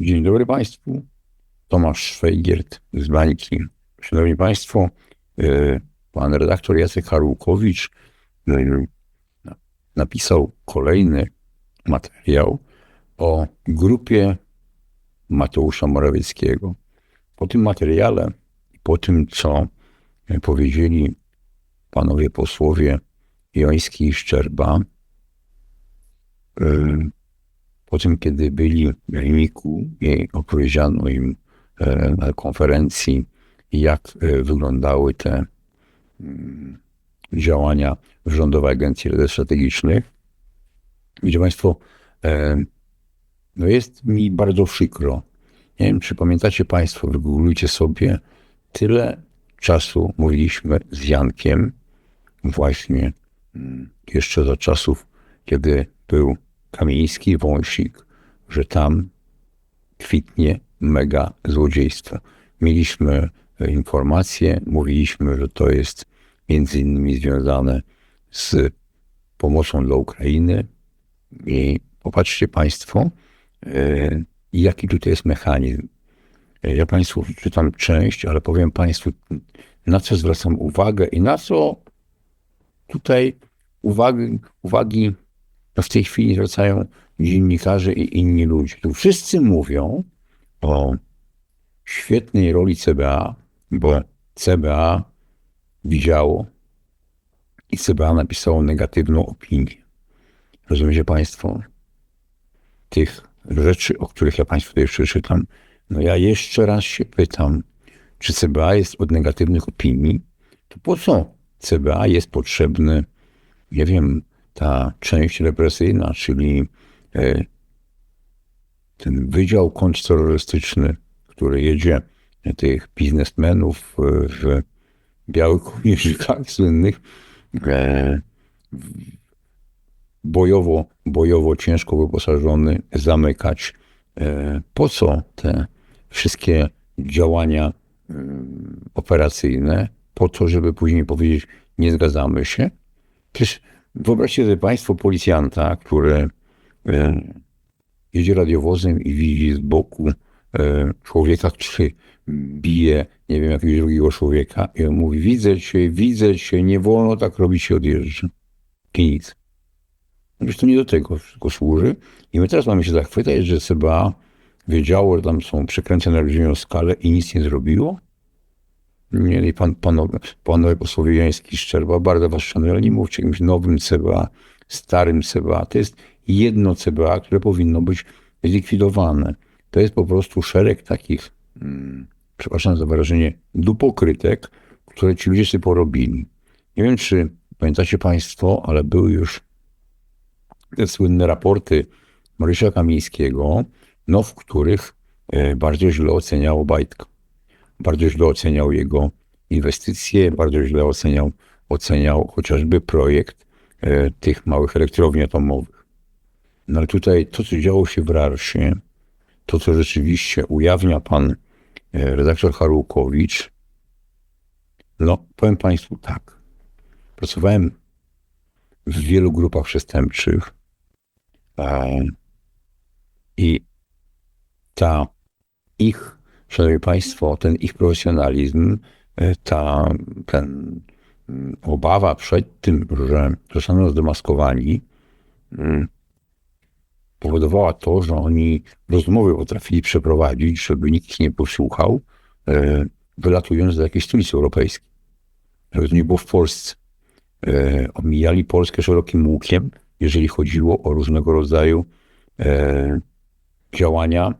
Dzień dobry Państwu. Tomasz Szwejgiert z Bańki. Szanowni Państwo, e, pan redaktor Jacek Harłukowicz e, napisał kolejny materiał o grupie Mateusza Morawieckiego. Po tym materiale, po tym co powiedzieli panowie posłowie Joński i Szczerba, po tym, kiedy byli w Rimiku i opowiedziano im e, na konferencji, jak e, wyglądały te mm, działania Rządowej Agencji Rezerw Strategicznych. Widzicie Państwo, e, no jest mi bardzo przykro. Nie wiem, czy pamiętacie Państwo, wygooglujcie sobie, tyle czasu mówiliśmy z Jankiem, właśnie mm, jeszcze za czasów, kiedy był Kamiński, Wąsik, że tam kwitnie mega złodziejstwo. Mieliśmy e, informacje, mówiliśmy, że to jest między innymi związane z pomocą dla Ukrainy. I popatrzcie Państwo, e, jaki tutaj jest mechanizm. E, ja Państwu czytam część, ale powiem Państwu, na co zwracam uwagę i na co tutaj uwagi, uwagi no w tej chwili zwracają dziennikarze i inni ludzie. Tu wszyscy mówią o świetnej roli CBA, bo CBA widziało i CBA napisało negatywną opinię. Rozumiecie Państwo? Tych rzeczy, o których ja Państwu tutaj przeczytam, no ja jeszcze raz się pytam, czy CBA jest od negatywnych opinii? To po co CBA jest potrzebny, nie wiem, ta część represyjna, czyli e, ten wydział kontrterrorystyczny, który jedzie tych biznesmenów w białych kołnierzykach słynnych, e, bojowo, bojowo ciężko wyposażony, zamykać. E, po co te wszystkie działania operacyjne? Po to, żeby później powiedzieć, nie zgadzamy się? Przecież Wyobraźcie sobie Państwo policjanta, który e, jedzie radiowozem i widzi z boku e, człowieka, który bije, nie wiem, jakiegoś drugiego człowieka i on mówi, widzę cię, widzę cię, nie wolno tak robić, się odjeżdża. I nic. Przecież to nie do tego wszystko służy. I my teraz mamy się zachwytać, że CBA wiedziało, że tam są przekręcone na olbrzymią skalę i nic nie zrobiło? Mieli pan, panowie, panowie posłowie Jański Szczerba, bardzo was szanuję, ale nie mówcie jakimś nowym CBA, starym CBA. To jest jedno CBA, które powinno być zlikwidowane. To jest po prostu szereg takich, hmm, przepraszam za wyrażenie, dupokrytek, które ci ludzie sobie porobili. Nie wiem, czy pamiętacie państwo, ale były już te słynne raporty Mariusza Kamińskiego, no w których e, bardzo źle oceniało Bajtka bardzo źle oceniał jego inwestycje, bardzo źle oceniał, oceniał chociażby projekt e, tych małych elektrowni atomowych. No ale tutaj to, co działo się w Rarsie, to, co rzeczywiście ujawnia pan e, redaktor Harłukowicz, no powiem państwu tak. Pracowałem w wielu grupach przestępczych e, i ta ich Szanowni Państwo, ten ich profesjonalizm, e, ta ten mm, obawa przed tym, że zostaną zdemaskowani, mm, powodowała to, że oni rozmowy potrafili przeprowadzić, żeby nikt ich nie posłuchał, e, wylatując do jakiejś stolicy europejskiej. Żeby to nie było w Polsce. E, omijali Polskę szerokim łukiem, jeżeli chodziło o różnego rodzaju działania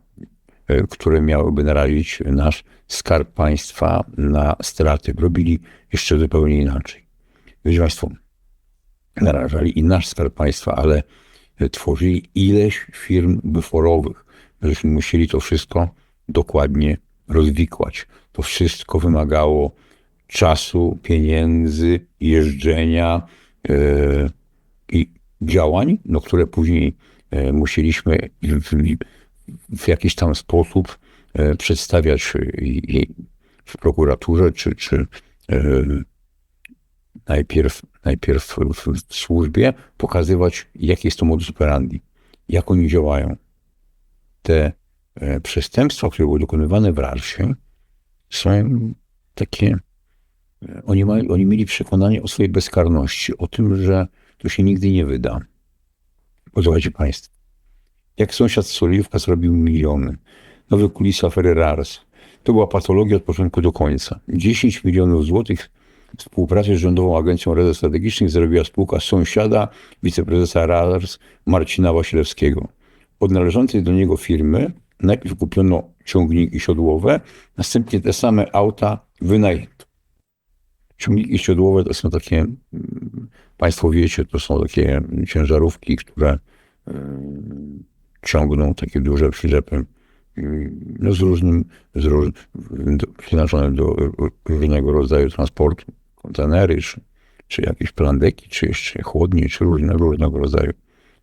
które miałyby narazić nasz skarb państwa na straty. Robili jeszcze zupełnie inaczej. Wiecie Państwo, narażali i nasz skarb państwa, ale tworzyli ileś firm buforowych, żeśmy musieli to wszystko dokładnie rozwikłać. To wszystko wymagało czasu, pieniędzy, jeżdżenia yy, i działań, no, które później musieliśmy w, w jakiś tam sposób e, przedstawiać w prokuraturze, czy, czy e, najpierw, najpierw w służbie, pokazywać, jaki jest to modus operandi, jak oni działają. Te e, przestępstwa, które były dokonywane w Rarsie, są takie. Oni, oni mieli przekonanie o swojej bezkarności, o tym, że to się nigdy nie wyda. Posłuchajcie Państwo. Jak sąsiad z Soliwka zrobił miliony. Nowe kulisy afery RARS. To była patologia od początku do końca. 10 milionów złotych współpracy z Rządową Agencją Rezerw Strategicznych zrobiła spółka sąsiada wiceprezesa RARS Marcina Wasilewskiego. Od należącej do niego firmy najpierw kupiono ciągniki siodłowe, następnie te same auta wynajęto. Ciągniki siodłowe to są takie, mm, Państwo wiecie, to są takie ciężarówki, które mm, ciągną takie duże przyczepy mm, no z różnym, z róż, do, przeznaczone do różnego rodzaju transportu, kontenery, czy, czy jakieś plandeki, czy jeszcze chłodnie, czy różne, różnego rodzaju.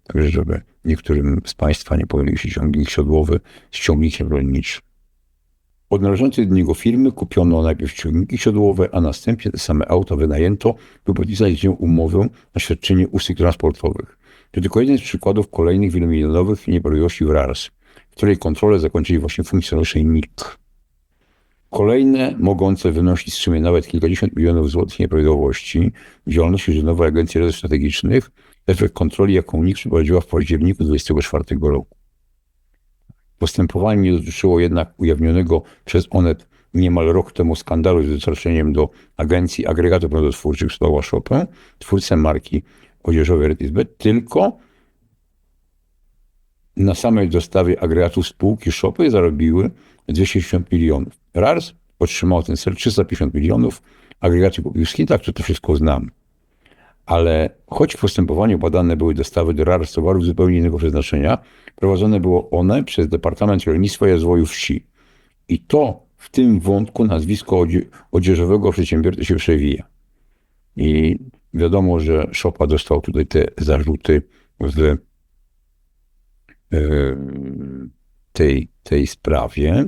Także, żeby niektórym z Państwa nie pomylił się ciągnik siodłowy z ciągnikiem rolniczym. Od należącej do niego firmy kupiono najpierw ciągniki siodłowe, a następnie te same auta wynajęto, by podpisać z nią umowę na świadczenie usług transportowych. To tylko jeden z przykładów kolejnych wielomilionowych nieprawidłowości w RARS, której kontrolę zakończyli właśnie funkcjonariusze NIK. Kolejne, mogące wynosić w sumie nawet kilkadziesiąt milionów złotych nieprawidłowości działalności Rządowej Agencji Rezerw Strategicznych, efekt kontroli, jaką NIK przeprowadziła w październiku 2024 roku. Postępowanie nie dotyczyło jednak ujawnionego przez Onet niemal rok temu skandalu z dostarczeniem do agencji agregatów produktów Stoła Chopin, twórcę marki odzieżowej Retisbet, tylko na samej dostawie agregatów spółki Shopy zarobiły 260 milionów. RARS otrzymał ten cel 350 milionów, agregaty kupił z Chin, tak to wszystko znam. Ale choć w postępowaniu badane były dostawy do RARS towarów zupełnie innego przeznaczenia, prowadzone było one przez Departament Rolnictwa i Rozwoju Wsi. I to w tym wątku nazwisko odzie- odzieżowego przedsiębiorcy się przewija. I wiadomo, że Szopa dostał tutaj te zarzuty w e, tej, tej sprawie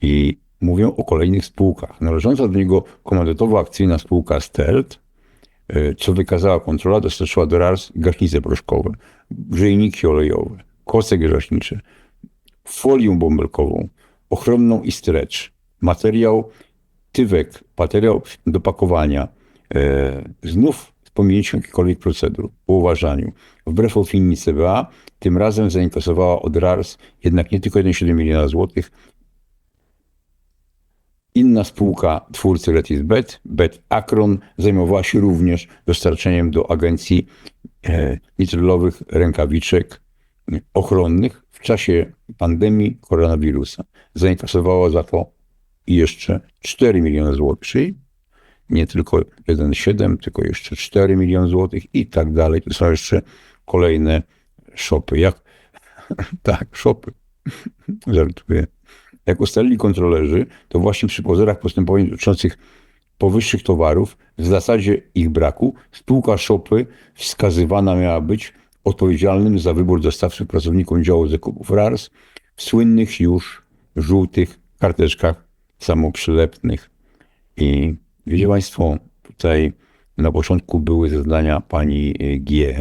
i mówią o kolejnych spółkach. Należąca do niego komandytowo-akcyjna spółka Stelt, e, co wykazała kontrola, dostarczyła do RARS gaśnice proszkowe, grzejniki olejowe, kosek gaśniczy, folię bąbelkową, ochronną i stretch, materiał tywek, materiał do pakowania, znów z pominięciem jakichkolwiek procedur, po uważaniu. Wbrew opinii CBA, tym razem zainkasowała od RARS jednak nie tylko 1,7 miliona złotych. Inna spółka twórcy Retisbet, Bet Akron, zajmowała się również dostarczeniem do agencji e, nitrylowych rękawiczek ochronnych w czasie pandemii koronawirusa. Zainkasowała za to jeszcze 4 miliony złotych, czyli nie tylko 1,7, tylko jeszcze 4 miliony złotych i tak dalej. To są jeszcze kolejne szopy. Jak? tak, szopy. Żartuję. Jak ustalili kontrolerzy, to właśnie przy pozorach postępowań dotyczących powyższych towarów, w zasadzie ich braku, spółka szopy wskazywana miała być odpowiedzialnym za wybór dostawców pracownikom działu zakupów RARS w słynnych już żółtych karteczkach samoprzylepnych. I wiecie Państwo, tutaj na początku były zeznania pani G.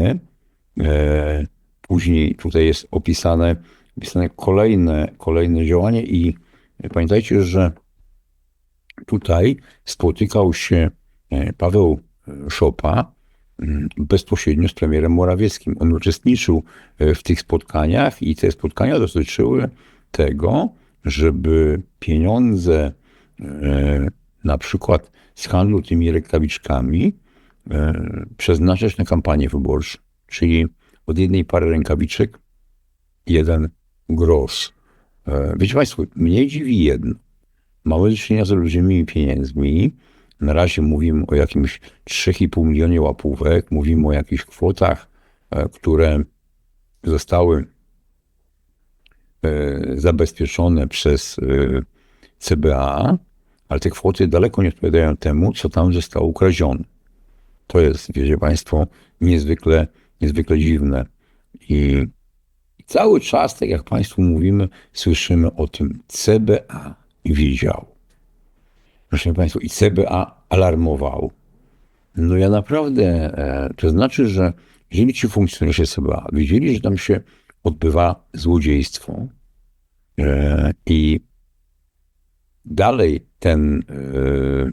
E, później tutaj jest opisane, opisane kolejne, kolejne działanie i pamiętajcie, że tutaj spotykał się e, Paweł Szopa mm, bezpośrednio z premierem Morawieckim. On uczestniczył w tych spotkaniach i te spotkania dotyczyły tego, żeby pieniądze na przykład z handlu tymi rękawiczkami przeznaczać na kampanię wyborczą. Czyli od jednej pary rękawiczek jeden grosz. Wiecie Państwo, mnie dziwi jedno. Mamy do czynienia z olbrzymimi pieniędzmi. Na razie mówimy o jakimś 3,5 milionie łapówek, mówimy o jakichś kwotach, które zostały zabezpieczone przez CBA, ale te kwoty daleko nie odpowiadają temu, co tam zostało ukradzione. To jest, wiecie Państwo, niezwykle, niezwykle dziwne. I cały czas, tak jak Państwu mówimy, słyszymy o tym CBA wiedział. Proszę Państwa, i CBA alarmował. No ja naprawdę, to znaczy, że jeżeli ci funkcjonariusze CBA wiedzieli, że tam się odbywa złodziejstwo, I dalej ten e,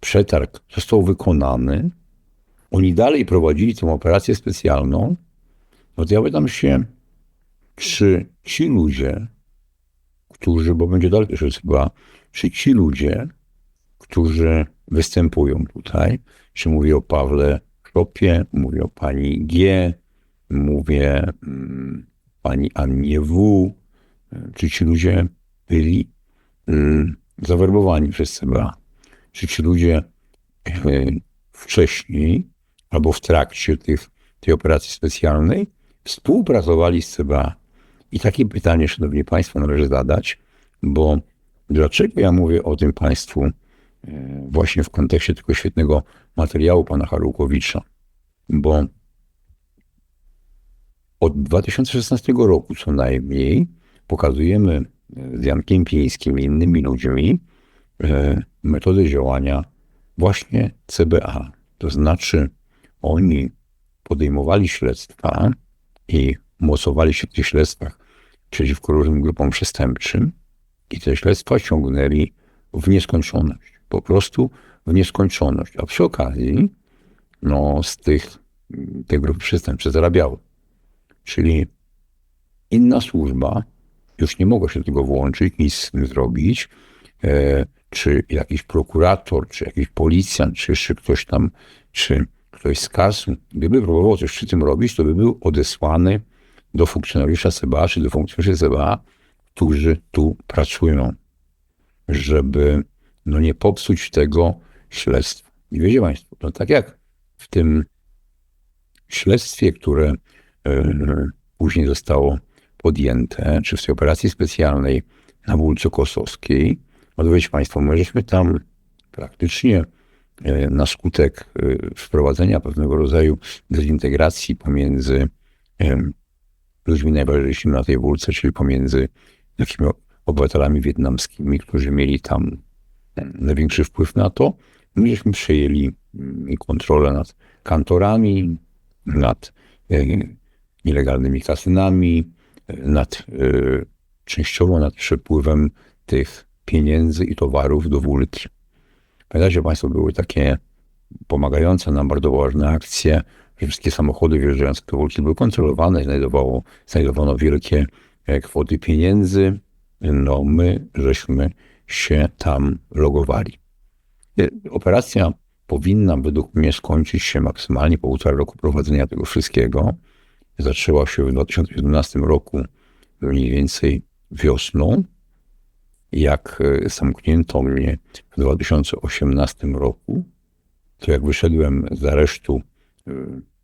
przetarg został wykonany. Oni dalej prowadzili tę operację specjalną. No to ja pytam się, czy ci ludzie, którzy, bo będzie dalej też chyba, czy ci ludzie, którzy występują tutaj, czy mówię o Pawle Szopie, mówię o pani G, mówię mm, pani Annie W, czy ci ludzie byli zawerbowani przez CBA, czy ci ludzie e, wcześniej albo w trakcie tych, tej operacji specjalnej współpracowali z CBA. I takie pytanie, szanowni państwo, należy zadać, bo dlaczego ja mówię o tym państwu e, właśnie w kontekście tego świetnego materiału pana Harłukowicza? Bo od 2016 roku co najmniej pokazujemy z Jankiem Pińskim i innymi ludźmi e, metodę działania właśnie CBA. To znaczy oni podejmowali śledztwa i mocowali się w tych śledztwach przeciwko różnym grupom przestępczym i te śledztwa ciągnęli w nieskończoność. Po prostu w nieskończoność. A przy okazji no, z tych, tych grup przestępczych zarabiały. Czyli inna służba już nie mogła się do tego włączyć, nic z tym zrobić, e, czy jakiś prokurator, czy jakiś policjant, czy jeszcze ktoś tam, czy ktoś z kas, gdyby próbował coś przy tym robić, to by był odesłany do funkcjonariusza CBA, czy do funkcjonariuszy CBA, którzy tu pracują, żeby no nie popsuć tego śledztwa. I wiecie Państwo, no tak jak w tym śledztwie, które e, później zostało podjęte, czy w tej operacji specjalnej na Wólce Kosowskiej, no wiecie Państwo, my żeśmy tam praktycznie e, na skutek e, wprowadzenia pewnego rodzaju dezintegracji pomiędzy ludźmi najważniejszymi na tej Wólce, czyli pomiędzy takimi obywatelami wietnamskimi, którzy mieli tam największy wpływ na to, my żeśmy przejęli mm, kontrolę nad kantorami, nad e, nielegalnymi kasynami, nad, częściowo nad przepływem tych pieniędzy i towarów do Wólki. Pamiętacie Państwo, były takie pomagające nam bardzo ważne akcje, że wszystkie samochody wjeżdżające do Wólki były kontrolowane, znajdowało, znajdowano wielkie e, kwoty pieniędzy. No my żeśmy się tam logowali. E, operacja powinna według mnie skończyć się maksymalnie po półtora roku prowadzenia tego wszystkiego. Zaczęła się w 2011 roku mniej więcej wiosną jak e, zamknięto mnie w 2018 roku, to jak wyszedłem z aresztu e,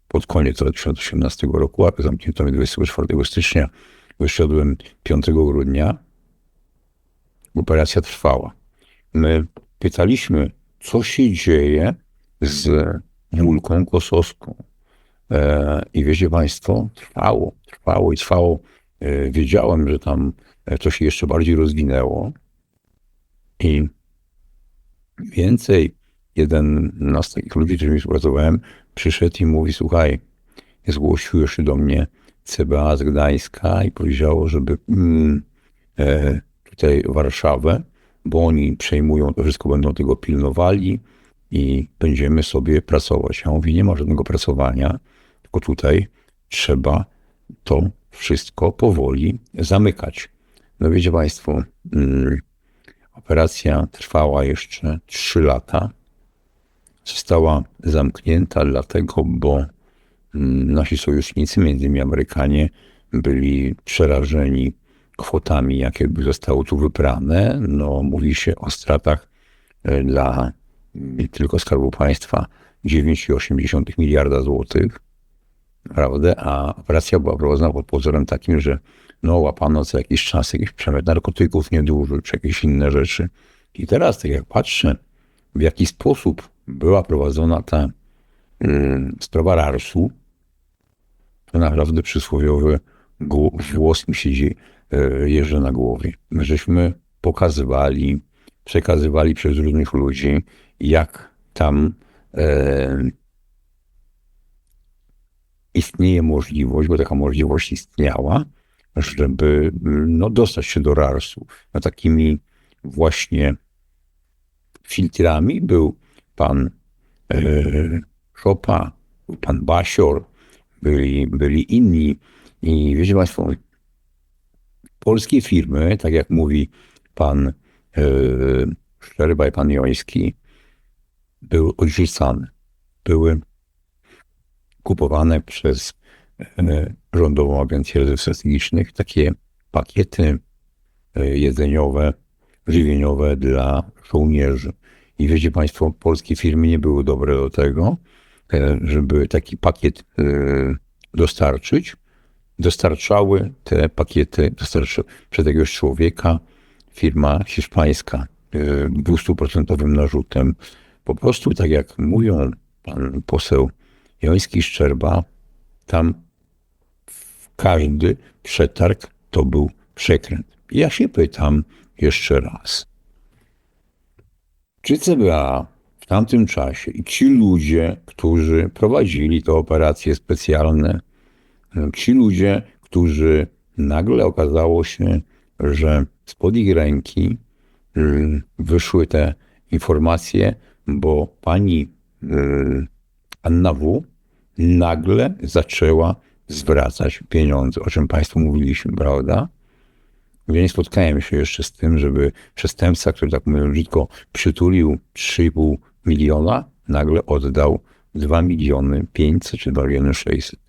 pod koniec 2018 roku, a zamknięto mnie 24 stycznia, wyszedłem 5 grudnia, operacja trwała. My pytaliśmy, co się dzieje z Julką Kosowską. E, I wiecie Państwo, trwało, trwało i trwało. Wiedziałem, że tam to się jeszcze bardziej rozwinęło. I więcej, jeden z takich ludzi, z którymi współpracowałem, przyszedł i mówi, słuchaj, zgłosiło się do mnie CBA z Gdańska i powiedziało, żeby mm, e, tutaj Warszawę, bo oni przejmują to wszystko, będą tego pilnowali i będziemy sobie pracować. Ja mówię, nie ma żadnego pracowania, tylko tutaj trzeba to wszystko powoli zamykać. No wiecie Państwo, mm, operacja trwała jeszcze 3 lata. Została zamknięta dlatego, bo mm, nasi sojusznicy, między innymi Amerykanie, byli przerażeni kwotami, jakie by zostało tu wyprane. No, mówi się o stratach e, dla tylko Skarbu Państwa 9,8 miliarda złotych. Prawda? A operacja była prowadzona pod pozorem takim, że no, łapano co jakiś czas jakiś przemyt narkotyków nieduży, czy jakieś inne rzeczy. I teraz, tak jak patrzę, w jaki sposób była prowadzona ta yy, sprawa Rarsu, to naprawdę przysłowiowy włos mi siedzi yy, jeżdżę na głowie. My żeśmy pokazywali, przekazywali przez różnych ludzi, jak tam yy, istnieje możliwość, bo taka możliwość istniała, żeby no, dostać się do Rarsu. No, takimi właśnie filtrami był pan e, pan Basior, byli, byli inni. I wiecie Państwo, polskie firmy, tak jak mówi pan e, Szczerba i pan Joński, były odrzucane. Były kupowane przez e, Rządową Agencję Rezerw Strategicznych takie pakiety e, jedzeniowe, żywieniowe dla żołnierzy. I wiecie Państwo, polskie firmy nie były dobre do tego, e, żeby taki pakiet dostarczyć. Dostarczały te pakiety dostarczy, przez jakiegoś człowieka firma hiszpańska e, 200% narzutem. Po prostu, tak jak mówią pan poseł Joński Szczerba, tam każdy przetarg to był przekręt. Ja się pytam jeszcze raz. Czy CBA w tamtym czasie i ci ludzie, którzy prowadzili te operacje specjalne, ci ludzie, którzy nagle okazało się, że spod ich ręki y, wyszły te informacje, bo pani y, Anna W. nagle zaczęła zwracać pieniądze, o czym Państwu mówiliśmy, prawda? Nie spotkałem się jeszcze z tym, żeby przestępca, który tak mówiąc brzydko przytulił 3,5 miliona, nagle oddał 2 miliony 500 czy 2 miliony 600.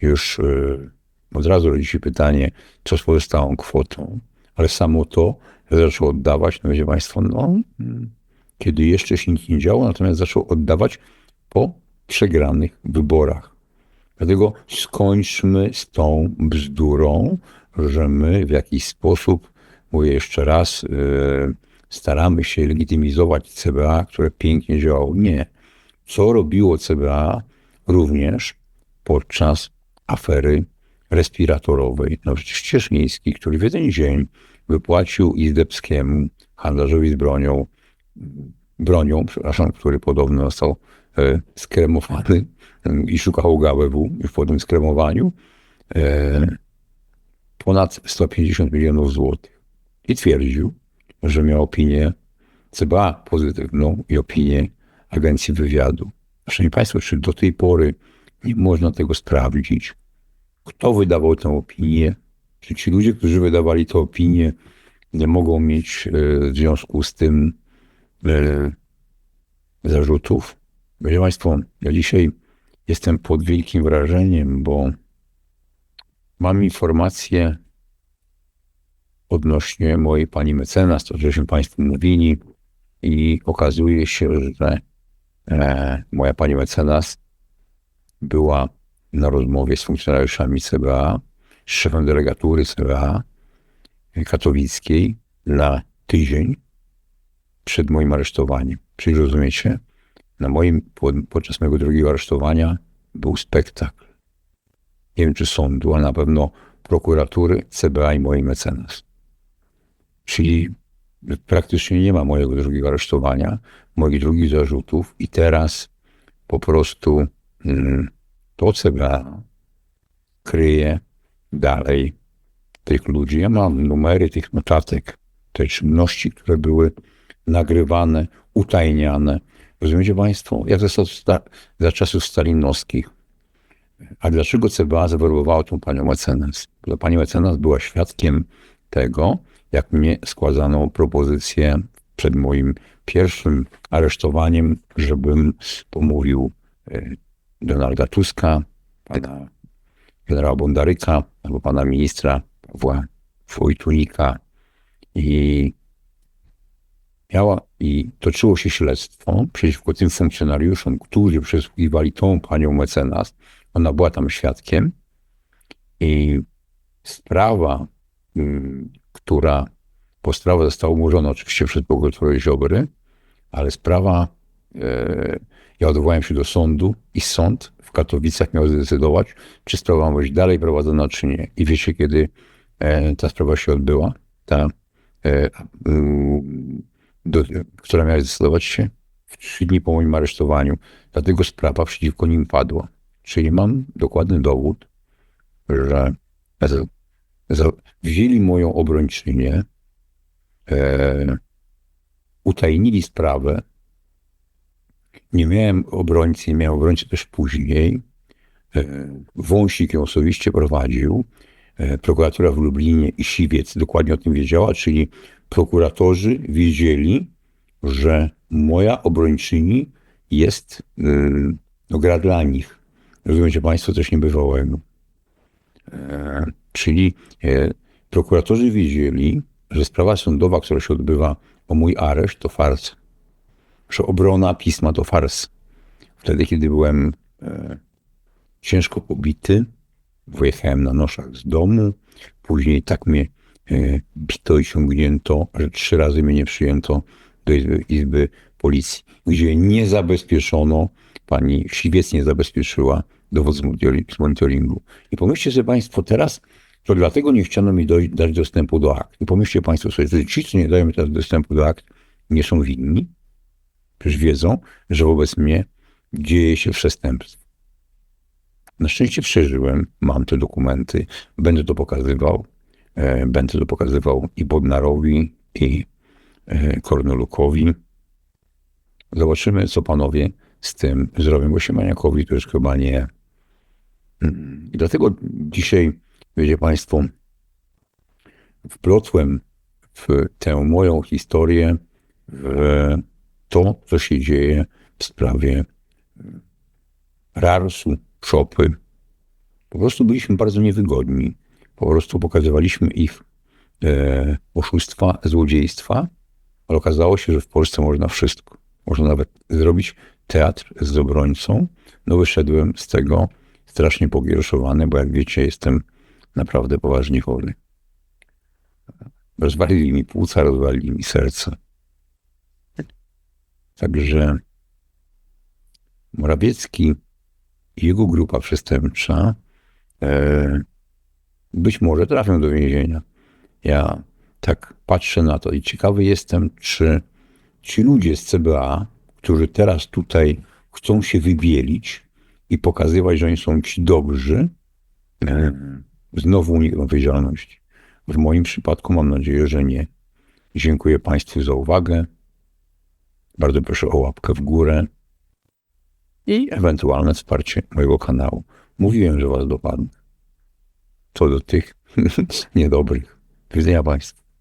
Już yy, od razu rodzi się pytanie, co z pozostałą kwotą. Ale samo to, zaczął oddawać, no wiecie Państwo, no, kiedy jeszcze się nic nie działo, natomiast zaczął oddawać po przegranych wyborach. Dlatego skończmy z tą bzdurą, że my w jakiś sposób, mówię jeszcze raz, yy, staramy się legitymizować CBA, które pięknie działało. Nie. Co robiło CBA również podczas afery respiratorowej? No przecież Cieszyński, który w jeden dzień wypłacił Izdebskiemu, handlarzowi z bronią, bronią, przepraszam, który podobno został e, skremowany e, i szukał GAWW już po tym skremowaniu, e, ponad 150 milionów złotych. I twierdził, że miał opinię CBA pozytywną i opinię Agencji Wywiadu. Szanowni Państwo, czy do tej pory nie można tego sprawdzić? Kto wydawał tę opinię? Czy ci ludzie, którzy wydawali tę opinię, nie mogą mieć e, w związku z tym zarzutów? Wiecie Państwo, ja dzisiaj jestem pod wielkim wrażeniem, bo mam informację odnośnie mojej pani mecenas, to żeśmy Państwu mówili i okazuje się, że e, moja pani mecenas była na rozmowie z funkcjonariuszami CBA, z szefem delegatury CBA katowickiej na tydzień przed moim aresztowaniem. Czyli rozumiecie, na moim, podczas mojego drugiego aresztowania był spektakl. Nie wiem, czy sądu, a na pewno prokuratury, CBA i mojej mecenas. Czyli praktycznie nie ma mojego drugiego aresztowania, moich drugich zarzutów i teraz po prostu mm, to CBA kryje dalej tych ludzi. Ja mam numery tych notatek, te czynności, które były nagrywane, utajniane. Rozumiecie Państwo? Jak to za, za czasów stalinowskich. A dlaczego CBA zawerbowało tą panią mecenas? Bo pani mecenas była świadkiem tego, jak mnie składano propozycję przed moim pierwszym aresztowaniem, żebym pomówił e, Donalda Tuska, pana generała Bondaryka albo pana ministra Pawła Wojtunika i miała i toczyło się śledztwo przeciwko tym funkcjonariuszom, którzy przesłuchiwali tą panią mecenas. Ona była tam świadkiem i sprawa mm, która, bo sprawa została umorzona oczywiście przez prokuraturę Ziobry, ale sprawa, e, ja odwołałem się do sądu i sąd w Katowicach miał zdecydować, czy sprawa ma być dalej prowadzona, czy nie. I wiecie, kiedy e, ta sprawa się odbyła, ta, e, do, która miała zdecydować się w trzy dni po moim aresztowaniu. Dlatego sprawa przeciwko nim padła. Czyli mam dokładny dowód, że za, wzięli moją obrończynię, e, utajnili sprawę. Nie miałem obrońcy, nie miałem obrońcy też później. E, Wąsik ją osobiście prowadził. E, Prokuratura w Lublinie i Siwiec dokładnie o tym wiedziała, czyli prokuratorzy wiedzieli, że moja obrończyni jest no, gra dla nich. Rozumiecie Państwo coś niebywałego. E, czyli e, prokuratorzy wiedzieli, że sprawa sądowa, która się odbywa o mój areszt, to fars. Że obrona pisma to fars. Wtedy, kiedy byłem e, ciężko pobity, wyjechałem na noszach z domu, później tak mnie bito i ciągnięto, że trzy razy mnie nie przyjęto do Izby, Izby Policji, gdzie nie zabezpieczono, pani Siwiec nie zabezpieczyła dowód z monitori- z monitoringu. I pomyślcie sobie Państwo teraz, to dlatego nie chciano mi doj- dać dostępu do akt. I pomyślcie Państwo sobie, że ci, co nie dają mi teraz dostępu do akt, nie są winni. Przecież wiedzą, że wobec mnie dzieje się przestępstwo. Na szczęście przeżyłem, mam te dokumenty, będę to pokazywał. E, będę to pokazywał i Bodnarowi, i e, Kornolukowi. Zobaczymy, co panowie z tym zrobią, bo Siemaniakowi to już chyba nie. I dlatego dzisiaj, wiecie Państwo, wplotłem w tę moją historię w to, co się dzieje w sprawie Rarsu, Szopy. Po prostu byliśmy bardzo niewygodni. Po prostu pokazywaliśmy ich e, oszustwa, złodziejstwa, ale okazało się, że w Polsce można wszystko. Można nawet zrobić teatr z obrońcą. No wyszedłem z tego strasznie pogierszowany, bo jak wiecie, jestem naprawdę poważnie chory. Rozwalili mi płuca, rozwalili mi serce. Także Morawiecki i jego grupa przestępcza e, być może trafią do więzienia. Ja tak patrzę na to i ciekawy jestem, czy ci ludzie z CBA, którzy teraz tutaj chcą się wybielić i pokazywać, że oni są ci dobrzy, znowu unikną odpowiedzialności. W moim przypadku mam nadzieję, że nie. Dziękuję Państwu za uwagę. Bardzo proszę o łapkę w górę i ewentualne wsparcie mojego kanału. Mówiłem, że Was dopadnę. Co do tych niedobrych. Do widzenia Państwu.